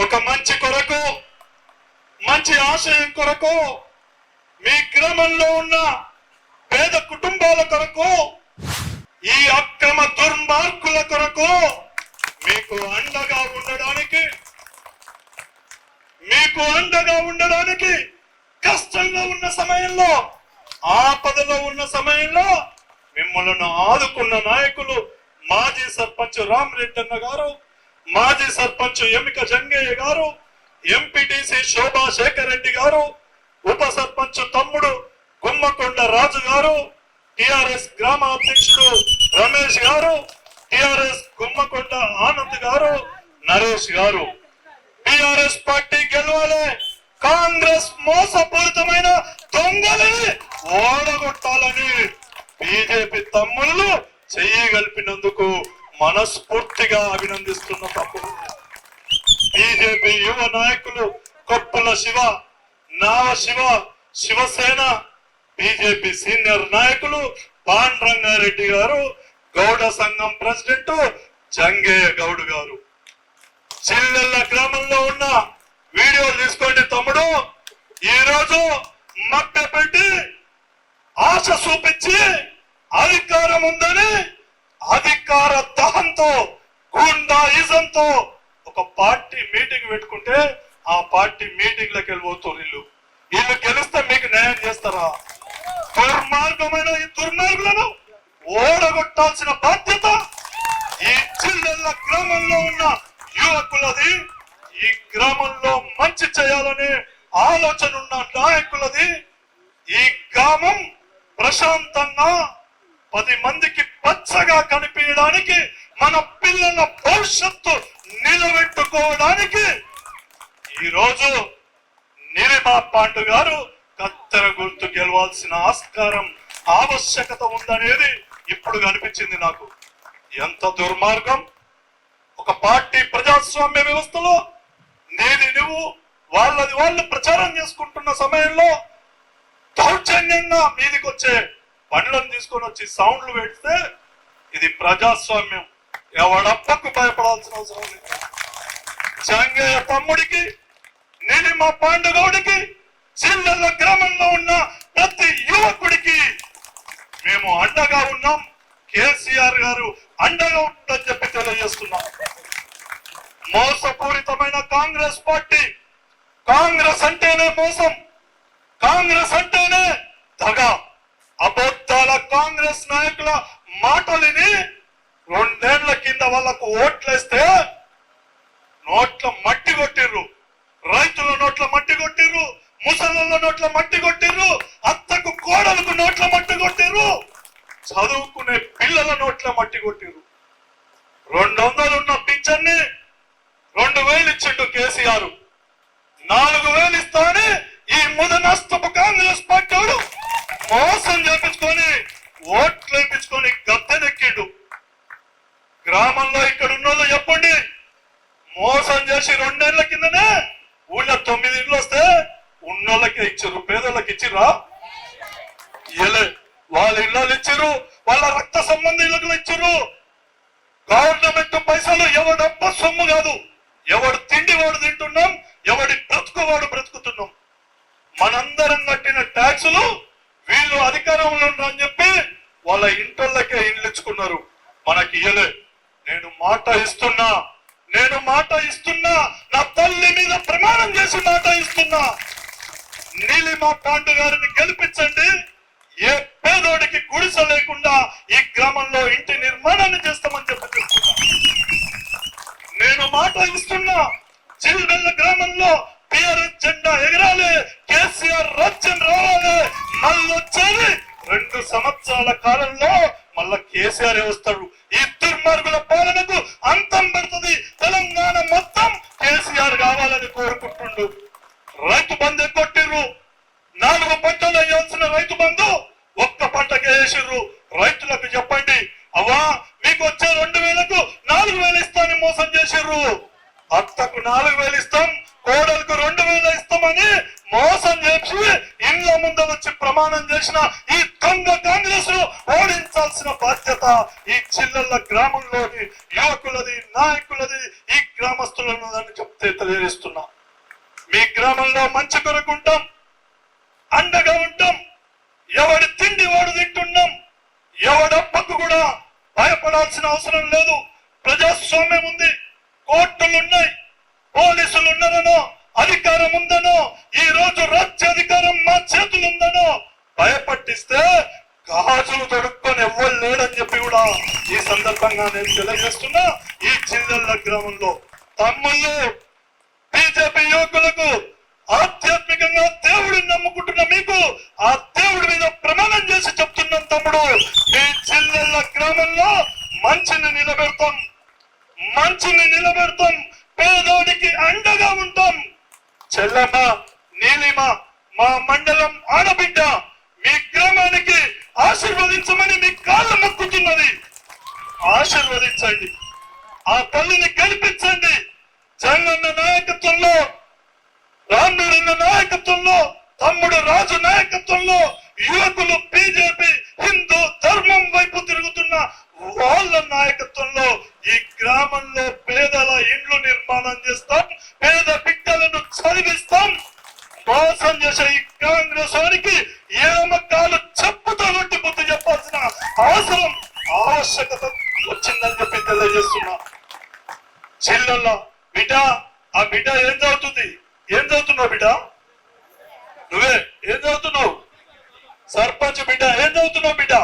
ఒక మంచి కొరకు మంచి ఆశయం కొరకు మీ గ్రామంలో ఉన్న పేద కుటుంబాల కొరకు ఈ అక్రమ దుర్మార్గుల కొరకు మీకు అండగా ఉండడానికి మీకు అండగా ఉండడానికి కష్టంలో ఉన్న సమయంలో ఆపదలో ఉన్న సమయంలో మిమ్మల్ని ఆదుకున్న నాయకులు మాజీ సర్పంచ్ రామరెడ్డి అన్న గారు మాజీ సర్పంచ్ ఎమిక జంగయ్య గారు ఎంపీటీసీ శోభా శేఖర్ రెడ్డి గారు ఉప సర్పంచ్ తమ్ముడు గుమ్మకొండ రాజు గారు టిఆర్ఎస్ గ్రామ అధ్యక్షుడు రమేష్ గారు టిఆర్ఎస్ గుమ్మకొండ ఆనంద్ గారు నరేష్ గారు. టిఆర్ఎస్ పార్టీ గెలవాలి. కాంగ్రెస్ మోసపూరితమైన దొంగలని ఓడగొట్టాలని బీజేపీ తమ్ముళ్ళు చెయ్యగలిపినందుకు మనస్ఫూర్తిగా అభినందిస్తున్న తమ్ముడు. బీజేపీ యువ నాయకులు కొప్పుల శివ నావ శివ శివసేన బీజేపీ సీనియర్ నాయకులు పాండ్రంగారెడ్డి గారు గౌడ సంఘం ప్రెసిడెంట్ జంగయ్య గౌడ్ గారు. చిల్లెల్ల గ్రామంలో ఉన్న వీడియోలు తీసుకోండి తమ్ముడు. ఈ రోజు మభ్య పెట్టి ఆశ చూపించి అధికారం ఉందని అధికార దహంతో గుండాయిజంతో ఒక పార్టీ మీటింగ్ పెట్టుకుంటే ఆ పార్టీ మీటింగ్లకు వెళ్ళిపోతారు వీళ్ళు. వీళ్ళు గెలిస్తే మీకు న్యాయం చేస్తారా? దుర్మార్గమైన ఈ దుర్మార్గులను ఓడగొట్టాల్సిన బాధ్యత ఈ చిల్లెల్ల గ్రామంలో ఉన్న యువకులది. ఈ గ్రామంలో మంచి చేయాలనే ఆలోచన ఉన్న నాయకులది. ఈ గ్రామం ప్రశాంతంగా పది మందికి పచ్చగా కనిపించడానికి మన పిల్లల భవిష్యత్తు నిలబెట్టుకోవడానికి ఈరోజు రోజు నిరిమా పాండు గారు కత్తెర గుర్తు గెలవాల్సిన ఆస్కారం ఆవశ్యకత ఉందనేది ఇప్పుడు కనిపించింది నాకు. ఎంత దుర్మార్గం! ఒక పార్టీ ప్రజాస్వామ్య వ్యవస్థలో నీది నువ్వు వాళ్ళది వాళ్ళు ప్రచారం చేసుకుంటున్న సమయంలో దౌర్జన్యంగా మీదికి వచ్చే బండ్లను తీసుకొని వచ్చి సౌండ్లు పెడితే ఇది ప్రజాస్వామ్యం. ఎవడప్పకు భయపడాల్సిన అవసరం లేదు. చంగయ్య తమ్ముడికి నీలిమ పాండగౌడికి చిల్లల గ్రామంలో ఉన్న ప్రతి యువకుడికి మేము అండగా ఉన్నాం. కేసీఆర్ గారు అండగా ఉంటుందని చెప్పి తెలియజేస్తున్నాం. మోసపూరితమైన కాంగ్రెస్ పార్టీ కాంగ్రెస్ అంటేనే మోసం. కాంగ్రెస్ అంటేనే దగా అబద్ధాల కాంగ్రెస్ నాయకుల మాటలిని రెండేళ్ళ కింద వాళ్ళకు ఓట్లేస్తే నోట్ల మట్టి కొట్టిర్రు. రైతుల నోట్ల మట్టి కొట్టిర్రు. ముసళ్ళ నోట్ల మట్టి కొట్టిర్రు. అత్తకు కోడలకు నోట్ల మట్టి కొట్టిర్రు. చదువుకునే పిల్లల నోట్ల మట్టి కొట్టిర్రు. రెండు వందలు ఉన్న పింఛన్ని రెండు వేలు ఇచ్చిండు కేసీఆర్. నాలుగు వేలు ఇస్తానే ఈ ముదనస్తపు కాంగ్రెస్ పార్టీ మోసం చేపించుకొని ఓట్లు వేయించుకొని గద్దెనెక్కిండు గ్రామంలో ఇక్కడ ఉన్న వాళ్ళు చెప్పండి మోసం చేసి రెండేళ్ళ కిందనే ఊళ్ళో తొమ్మిది ఇండ్లు వస్తే ఉన్నోళ్ళకి ఇచ్చారు పేదోళ్ళకి ఇచ్చిర్రా? ఇయ్యలే. వాళ్ళ ఇళ్ళలు ఇచ్చారు వాళ్ళ రక్త సంబంధీలకు ఇచ్చారు గవర్నమెంట్ పైసలు ఎవడప్ప సొమ్ము కాదు. ఎవడు తిండి వాడు తింటున్నాం ఎవడి బ్రతుకు వాడు బ్రతుకుతున్నాం. మనందరం కట్టిన ట్యాక్సులు వీళ్ళు అధికారంలో ఉన్నారని చెప్పి వాళ్ళ ఇంటర్లకే ఇండ్లు మనకి ఇయ్యలే. నేను మాట ఇస్తున్నా. నేను మాట ఇస్తున్నా. నా తల్లి మీద ప్రమాణం చేసి మాట ఇస్తున్నా. నీలిమా పాండు గారిని గెలిపించండి. ఏ పేదోడికి గుడిస లేకుండా ఈ గ్రామంలో ఇంటి నిర్మాణాన్ని చేస్తామని చెప్పి చెప్తున్నా. నేను మాట ఇస్తున్నా. చిల్వెల్ల గ్రామంలో టిఆర్ఎస్ జెండా ఎగరాలి. కేసీఆర్ రాజ్యం రావాలి. మళ్ళీ వచ్చేది రెండు సంవత్సరాల కాలంలో మళ్ళా కేసీఆర్ వస్తాడు? ఈ దుర్మార్గుల పాలనకు అంతం పడుతుంది. తెలంగాణ మొత్తం కేసీఆర్ కావాలని కోరుకుంటుండు. రైతు బంధు కొట్టిర్రు నాలుగు పంటలు వేయాల్సిన రైతు బంధు ఒక్క పంటకే వేసిర్రు. రైతులకు చెప్పండి అవ్వా మీకు వచ్చే రెండు వేలకు నాలుగు వేలు ఇస్తానని మోసం చేసిర్రు. అత్తకు నాలుగు వేలు ఇస్తాం కోడలకు రెండు వేల ఇస్తామని మోసం చేసి ఇళ్ళ ముందు వచ్చి ప్రమాణం చేసిన ఈ దొంగ కాంగ్రెస్ను ఓడించాల్సిన బాధ్యత ఈ చిల్లల గ్రామంలోని యువకులది నాయకులది ఈ గ్రామస్తులన్నదని చెప్తే తెలియజేస్తున్నా. మీ గ్రామంలో మంచి కొరకుంటాం అండగా ఉంటాం ఎవడి తిండి వాడు తింటున్నాం ఎవడప్పకు కూడా భయపడాల్సిన అవసరం లేదు. ప్రజాస్వామ్యం ఉంది కోర్టులు ఉన్నాయి పోలీసులు ఉన్నారనో అధికారం ఉందనో ఈ రోజు రాజ్యాధికారం మా చేతులు ఉందనో భయపట్టిస్తే గాజులు తొడుక్కొని ఎవ్వరు లేడని చెప్పి కూడా ఈ సందర్భంగా నేను తెలియజేస్తున్నా. ఈ చిల్లెళ్ళ గ్రామంలో తమ్ముళ్ళు బీజేపీ యువకులకు ఆధ్యాత్మికంగా దేవుడిని నమ్ముకుంటున్న మీకు ఆ దేవుడి మీద ప్రమాణం చేసి చెప్తున్నాం తమ్ముడు. మీ చిల్లెళ్ళ గ్రామంలో మంచిని నిలబెడతాం. మంచిని నిలబెడతాం. పేదోడికి అండగా ఉంటాం. చెల్లమ్మ నీలిమ మా మండలం ఆడబిడ్డ మీ గ్రామానికి ఆశీర్వదించమని మీ కాళ్ళు మొక్కుతున్నది. ఆశీర్వదించండి. ఆ తల్లిని గెలిపించండి. జగనన్న నాయకత్వంలో రాముడిన్న నాయకత్వంలో తమ్ముడు రాజు నాయకత్వంలో యువకులు బీజేపీ హిందూ ధర్మం వైపు తిరుగుతున్న వాళ్ళ నాయకత్వంలో ఈ గ్రామంలో పేదల ఇండ్లు నిర్మాణం చేస్తాం పేద బిడ్డలను చదివిస్తాం. మోసం చేసిన ఈ కాంగ్రెస్ వారికి ఏమకాలు చెప్పుతో కొట్టి బుద్ధి చెప్పాల్సిన అవసరం ఆవశ్యకత వచ్చిందని చెప్పి తెలియజేస్తున్నా. చెల్లెల్ల బిడ్డ ఆ బిడ్డ ఏం చదువుతుంది? ఏం చదువుతున్నావు బిడ్డ? నువ్వే ఏం చదువుతున్నావు? సర్పంచ్ బిడ్డ ఏం చదువుతున్నావు బిడ్డ?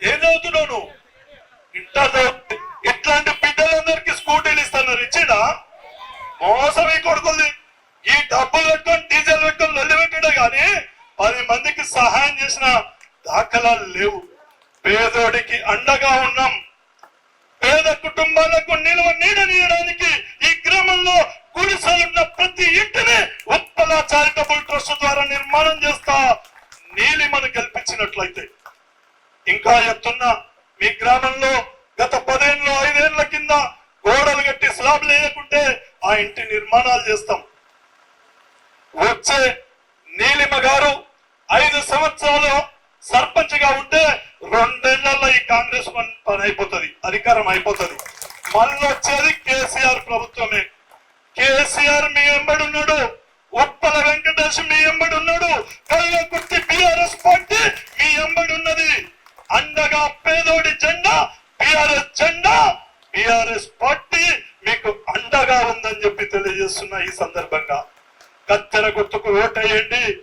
ఏం చదువుతున్నావు నువ్వు? ఇంటర్ ఇట్లాంటి బిడ్డలందరికీ స్కూటీలు ఇస్తాను ఇచ్చినా మోసం ఈ కొడుకుంది. ఈ డబ్బులు పెట్టుకొని డీజిల్ పెట్టుకొని లొల్లి పెట్టాడే పది మందికి సహాయం చేసిన దాఖలాలు లేవు. పేదోడికి అండగా ఉన్నాం. పేద కుటుంబాలకు నిల్వ నీడనీయడానికి ఈ గ్రామంలో గుడిసెలున్న ప్రతి ఇంటిని ఉత్పల చారిటబుల్ ట్రస్ట్ ద్వారా నిర్మాణం చేస్తా నీలిమను కల్పించినట్లయితే. ఇంకా ఎత్తున్న మీ గ్రామంలో గత పదేళ్ళు ఐదేళ్ళ కింద గోడలు కట్టి స్లాబ్లు వేయకుంటే ఆ ఇంటి నిర్మాణాలు చేస్తాం. వచ్చే నీలిమ గారు ఐదు సంవత్సరాలు సర్పంచ్గా ఉంటే రెండేళ్ళలో ఈ కాంగ్రెస్ పని అయిపోతుంది అధికారం అయిపోతుంది. మళ్ళీ వచ్చేది కేసీఆర్ ప్రభుత్వమే. కేసీఆర్ మీ ఎంబడి ఉన్నాడు ఉప్పల వెంకటేష్ మీ ఎంబడి ఉన్నాడు కళ్ళకుర్తి బిఆర్ఎస్ పార్టీ మీ ఎంబడి ఉన్నది. అండగా పేదోడి జెండా బిఆర్ఎస్ జెండా బిఆర్ఎస్ పార్టీ మీకు అండగా ఉందని చెప్పి తెలియజేస్తున్నా ఈ సందర్భంగా కత్తెర గుర్తుకు ఓటేయండి.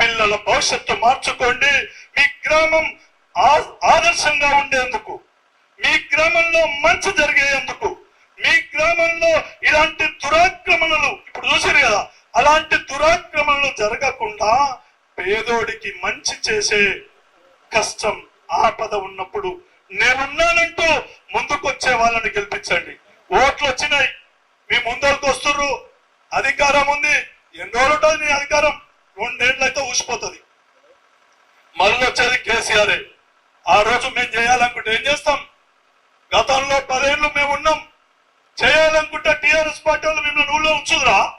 పిల్లల భవిష్యత్తు మార్చుకోండి. మీ గ్రామం ఆ- ఆదర్శంగా ఉండేందుకు మీ గ్రామంలో మంచి జరిగేందుకు మీ గ్రామంలో ఇలాంటి దురాక్రమణలు ఇప్పుడు చూసారు కదా అలాంటి దురాక్రమణలు జరగకుండా పేదోడికి మంచి చేసే కష్టం ఆపద ఉన్నప్పుడు నేనున్నానంటూ ముందుకొచ్చే వాళ్ళని గెలిపించండి. ఓట్లు వచ్చినాయి. మీ ముందరికి వస్తుర్రు. అధికారం ఉంది. ఎన్ని రోజులు ఉంటుంది నీ అధికారం? రెండేళ్ళు అయితే ఊసిపోతుంది. మళ్ళీ వచ్చేది కేసీఆరే. ఆ రోజు మేము చేయాలనుకుంటే ఏం చేస్తాం? గతంలో పదేళ్ళు మేము ఉన్నాం. చేయాలనుకుంటే టిఆర్ఎస్ పార్టీ వాళ్ళు మిమ్మల్ని ఊళ్ళో ఉంచుదురా?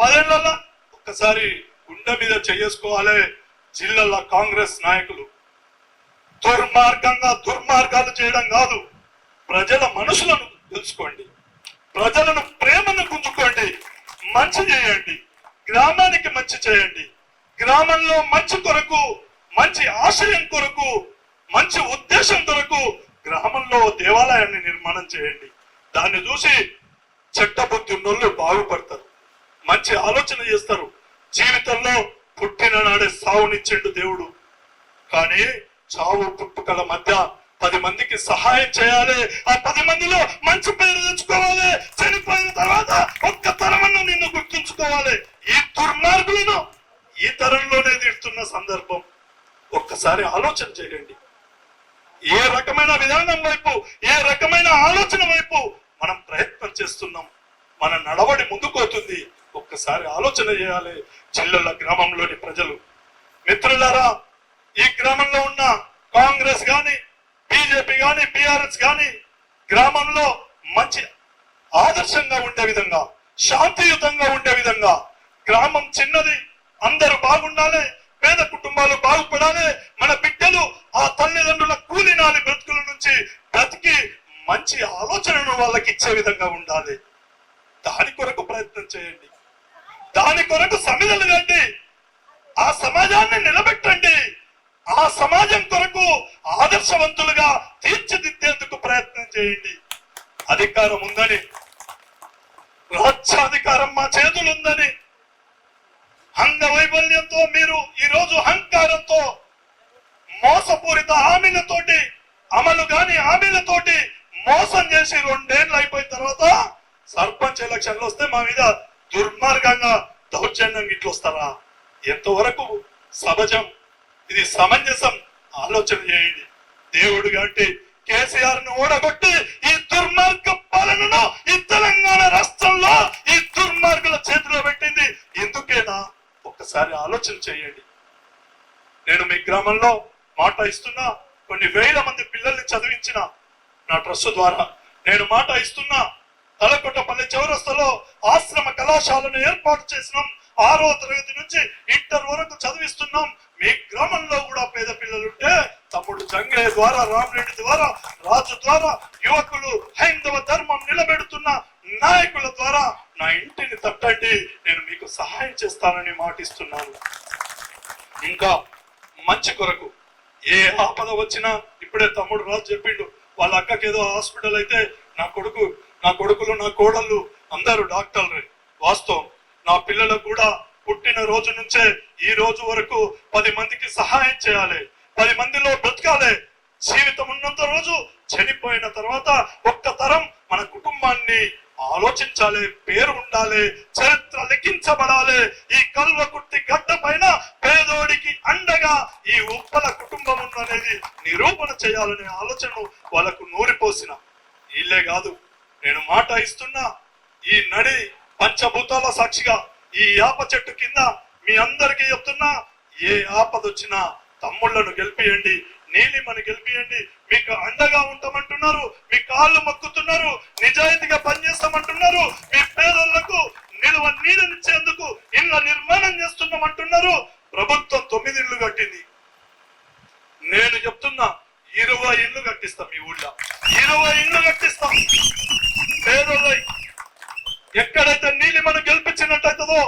పదేళ్ళ ఒక్కసారి గుండె మీద చేసుకోవాలి జిల్లాల కాంగ్రెస్ నాయకులు. దుర్మార్గంగా దుర్మార్గాలు చేయడం కాదు. ప్రజల మనసులను తెలుసుకోండి. ప్రజలను ప్రేమను గుంజుకోండి మంచి చేయండి. గ్రామానికి మంచి చేయండి. గ్రామంలో మంచి కొరకు మంచి ఆశయం కొరకు మంచి ఉద్దేశం కొరకు గ్రామంలో దేవాలయాన్ని నిర్మాణం చేయండి. దాన్ని చూసి చెట్టబుద్ధి ఉన్నోళ్ళు బాగుపడతారు. మంచి ఆలోచన చేస్తారు. జీవితంలో పుట్టిన నాడే సావునిచ్చిండు దేవుడు. కానీ చావు పుట్టుకల మధ్య పది మందికి సహాయం చేయాలి. ఆ పది మందిలో మంచి పేరు తెచ్చుకోవాలి. చనిపోయిన తర్వాత ఒక్క తరమన్న నిన్ను గుర్తుంచుకోవాలి. ఈ దుర్మార్గులను ఈ తరంలోనే తిడుతున్న సందర్భం. ఒక్కసారి ఆలోచన చేయండి. ఏ రకమైన విధానం వైపు ఏ రకమైన ఆలోచన వైపు మనం ప్రయత్నం చేస్తున్నాం. మన నడవడి ముందుకోతుంది ఒక్కసారి ఆలోచన చేయాలి. జిల్లాల గ్రామంలోని ప్రజలు. మిత్రులారా ఈ గ్రామంలో ఉన్న కాంగ్రెస్ కానీ బీజేపీ కానీ బీఆర్ఎస్ కానీ గ్రామంలో మంచి ఆదర్శంగా ఉండే విధంగా శాంతియుతంగా ఉండే విధంగా గ్రామం చిన్నది అందరూ బాగుండాలి పేద కుటుంబాలు బాగుపడాలి మన బిడ్డలు ఆ తల్లిదండ్రుల కూలినాలి బ్రతుకుల నుంచి బ్రతికి మంచి ఆలోచనను వాళ్ళకి ఇచ్చే విధంగా ఉండాలి. దాని కొరకు ప్రయత్నం చేయండి. దాని కొరకు సమిధలు కండి. ఆ సమాజాన్ని నిలబెట్టండి. ఆ సమాజం కొరకు ఆదర్శవంతులుగా తీర్చిదిద్దేందుకు ప్రయత్నం చేయండి. అధికారం ఉందని రాజ్యాధికారం మా చేతులుందని అంగవైవల్యంతో మీరు ఈ రోజు అహంకారంతో మోసపూరిత హామీలతోటి అమలు కాని హామీలతోటి మోసం చేసి రెండేళ్ళు అయిపోయిన తర్వాత సర్పంచ్ ఎలక్షన్లు వస్తే మా మీద దుర్మార్గంగా దౌర్జన్యం ఇట్లు వస్తారా ఎంతవరకు సహజం? ఇది సమంజసం ఆలోచన చేయండి. దేవుడు కాబట్టి కేసీఆర్ను ఓడగొట్టి ఈ దుర్మార్గ పాలనను ఈ తెలంగాణ రాష్ట్రంలో ఈ దుర్మార్గుల చేతిలో పెట్టింది. ఎందుకేనా? ఒక్కసారి ఆలోచన చేయండి. నేను మీ గ్రామంలో మాట ఇస్తున్నా కొన్ని వేల మంది పిల్లల్ని చదివించిన నా ట్రస్ట్ ద్వారా నేను మాట ఇస్తున్నా. తలకొట్టపల్లి చౌరస్తలో ఆశ్రమ కళాశాలను ఏర్పాటు చేసినాం. ఆరో తరగతి నుంచి ఇంటర్ వరకు చదివిస్తున్నాం. మీ గ్రామంలో కూడా పేద పిల్లలుంటే తమ్ముడు జంగయ్య ద్వారా రామరెడ్డి ద్వారా రాజు ద్వారా యువకులు హైందవ ధర్మం నిలబెడుతున్న నాయకుల ద్వారా నా ఇంటిని తట్టండి నేను మీకు సహాయం చేస్తానని మాటిస్తున్నాను. ఇంకా మంచి కొరకు ఏ ఆపద వచ్చినా ఇప్పుడే తమ్ముడు రాజు చెప్పిండు వాళ్ళ అక్కకి ఏదో హాస్పిటల్ అయితే నా కొడుకు నా కొడుకులు నా కోడళ్ళు అందరూ డాక్టర్లే. వాస్తవం నా పిల్లలకు కూడా పుట్టిన రోజు నుంచే ఈ రోజు వరకు పది మందికి సహాయం చేయాలి. పది మందిలో బ్రతకాలి. జీవితం ఉన్నంత రోజు చనిపోయిన తర్వాత ఒక్క తరం మన కుటుంబాన్ని ఆలోచించాలి పేరు ఉండాలి చరిత్ర లెక్కించబడాలి ఈ కల్వ కుర్తి గడ్డ పైన పేదోడికి అండగా ఈ ఉప్పల కుటుంబం ఉందనేది నిరూపణ చేయాలనే ఆలోచన వాళ్ళకు నూరిపోసిన. ఇల్లే కాదు నేను మాట ఇస్తున్నా ఈ నడి పంచభూతాల సాక్షిగా ఈ యాప చెట్టు కింద మీ అందరికీ చెప్తున్నా ఏ ఆపద వచ్చినా తమ్ముళ్ళను గెలిపియండి నీలిమని గెలిపియండి. మీకు అండగా ఉంటామంటున్నారు మీ కాళ్ళు మొక్కుతున్నారు నిజాయితీగా పనిచేస్తామంటున్నారు మీ పేదలకు నిలువ నీడనిచ్చేందుకు ఇళ్ళ నిర్మాణం చేస్తున్నామంటున్నారు. ప్రభుత్వం తొమ్మిది ఇళ్ళు కట్టింది. నేను చెప్తున్నా ఇరవై ఇళ్ళు కట్టిస్తాం మీ ఊళ్ళో. ఇరవై ఇళ్ళు కట్టిస్తాం. పేదోళ్ళై ఎక్కడైతే నీలిమను గెలిపించినట్టయితుందో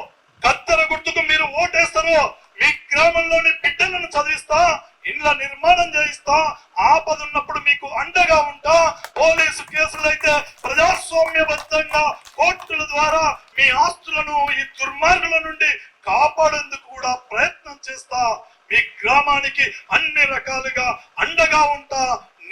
కత్తెర గుర్తుకు మీరు ఓటేస్తారో మీ గ్రామంలోని బిడ్డలను చదివిస్తా ఇండ్ల నిర్మాణం చేయిస్తా ఆపద ఉన్నప్పుడు మీకు అండగా ఉంటా. పోలీసు కేసులైతే ప్రజాస్వామ్యబద్ధంగా కోర్టుల ద్వారా మీ ఆస్తులను ఈ దుర్మార్గుల నుండి కాపాడేందుకు కూడా ప్రయత్నం చేస్తా. మీ గ్రామానికి అన్ని రకాలుగా అండగా ఉంటా.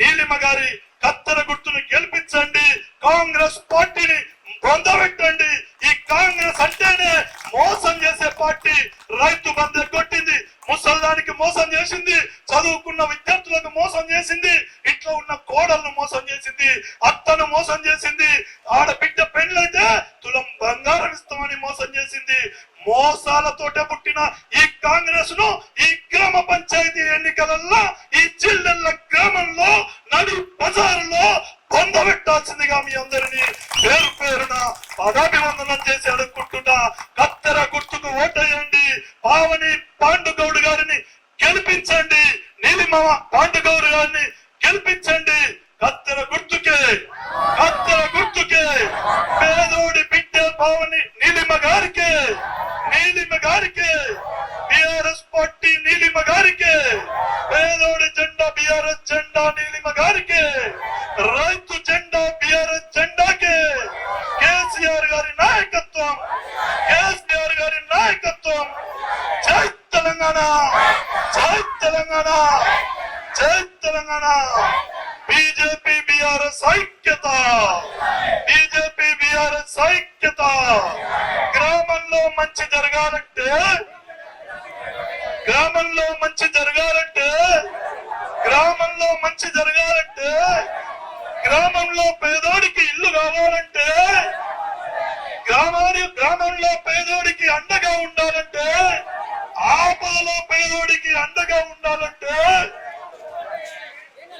నీలిమ గారి కత్తెర గుర్తును గెలిపించండి. కాంగ్రెస్ పార్టీని పొందబెట్టండి ఈ కాంగ్రెస్ అంటేనే మోసం చేసే పార్టీ రైతు బంధు కొట్టింది ముసల్దానికి మోసం చేసింది చదువుకున్న విద్యార్థులకు మోసం చేసింది ఇంట్లో ఉన్న కోడలను మోసం చేసింది అత్తను మోసం చేసింది ఆడబిడ్డ పెళ్ళైతే తులం బంగారం ఇస్తామని మోసం చేసింది. మోసాలతోటే పుట్టిన ఈ కాంగ్రెస్ను ఈ గ్రామ పంచాయతీ ఎన్నికలలో ఈ జిల్లెల గ్రామంలో నడి బజారులో పొందబెట్టాల్సిందిగా మీ అందరినీ పేరు పదాభివందనం చేసి అడుక్కుంటున్నా కత్తెర గుర్తుకు ఓటేయండి. పావని పాండుగౌడ్ గారిని గెలిపించండి. నీలిమ పాండుగౌడ్ గారిని గెలిపించండి కత్తెర గుర్తుకే కత్తెర గుర్తుకే పేదోడి బిడ్డ పావని నీలిమ గారికే నీలిమ గారికే బిఆర్ఎస్ పార్టీ నీలిమ గారికే పేదోడి జెండా బిఆర్ఎస్ జెండా నీలిమ గారికే రైతు జెండా బిఆర్ఎస్ జెండాకే కేసీఆర్ గారి నాయకత్వం కేసీఆర్ గారి నాయకత్వం జై తెలంగాణ జై తెలంగాణ జై తెలంగాణ బీజేపీ బిఆర్ఎస్ ఐక్యత బీజేపీ సైక్యత. గ్రామంలో మంచి జరగాలంటే గ్రామంలో మంచి జరగాలంటే గ్రామంలో మంచి జరగాలంటే